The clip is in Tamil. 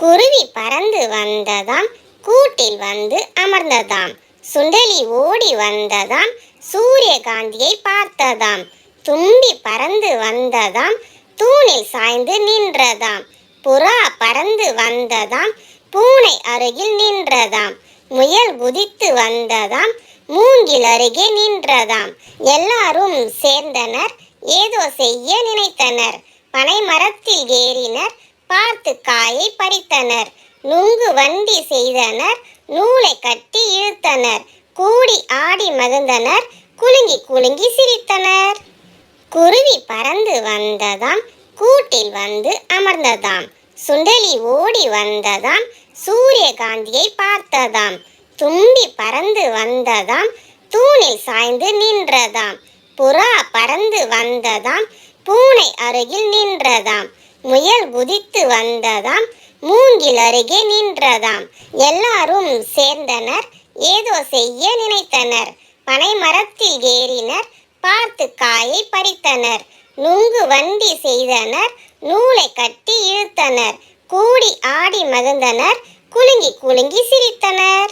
குருவி பறந்து வந்ததாம் கூட்டில் வந்து அமர்ந்ததாம். சுண்டலி ஓடி வந்ததாம் சூரியகாந்தியை பார்த்ததாம். தும்பி பறந்து வந்ததாம் தூணில் சாய்ந்து நின்றதாம். புறா பறந்து வந்ததாம் பூனை அருகில் நின்றதாம். முயல் குதித்து வந்ததாம் மூங்கில் அருகே நின்றதாம். எல்லாரும் சேர்ந்தனர் ஏதோ செய்ய நினைத்தனர். பனை மரத்தில் ஏறினர் பார்த்து காயை பறித்தனர். நுங்கு வண்டி செய்தனர். நூலை கட்டி இழுத்தனர். கூடி ஆடி மகிழ்ந்தனர். குலுங்கி குலுங்கி சிரித்தனர். குருவி பறந்து வந்ததாம். கூட்டில் வந்து அமர்ந்ததாம். சுண்டலி ஓடி வந்ததாம். சூரியகாந்தியை பார்த்ததாம். தும்பி பறந்து வந்ததாம். தூணில் சாய்ந்து நின்றதாம். புறா பறந்து வந்ததாம். பூனை அருகில் நின்றதாம். முயல் குதித்து வந்ததாம் மூங்கில் அருகே நின்றதாம். எல்லாரும் சேர்ந்தனர் ஏதோ செய்ய நினைத்தனர். பனை மரத்தில் ஏறினர் பார்த்து காயை பறித்தனர். நுங்கு வண்டி செய்தனர் நூலை கட்டி இழுத்தனர். கூடி ஆடி மகிழ்ந்தனர் குலுங்கி குலுங்கி சிரித்தனர்.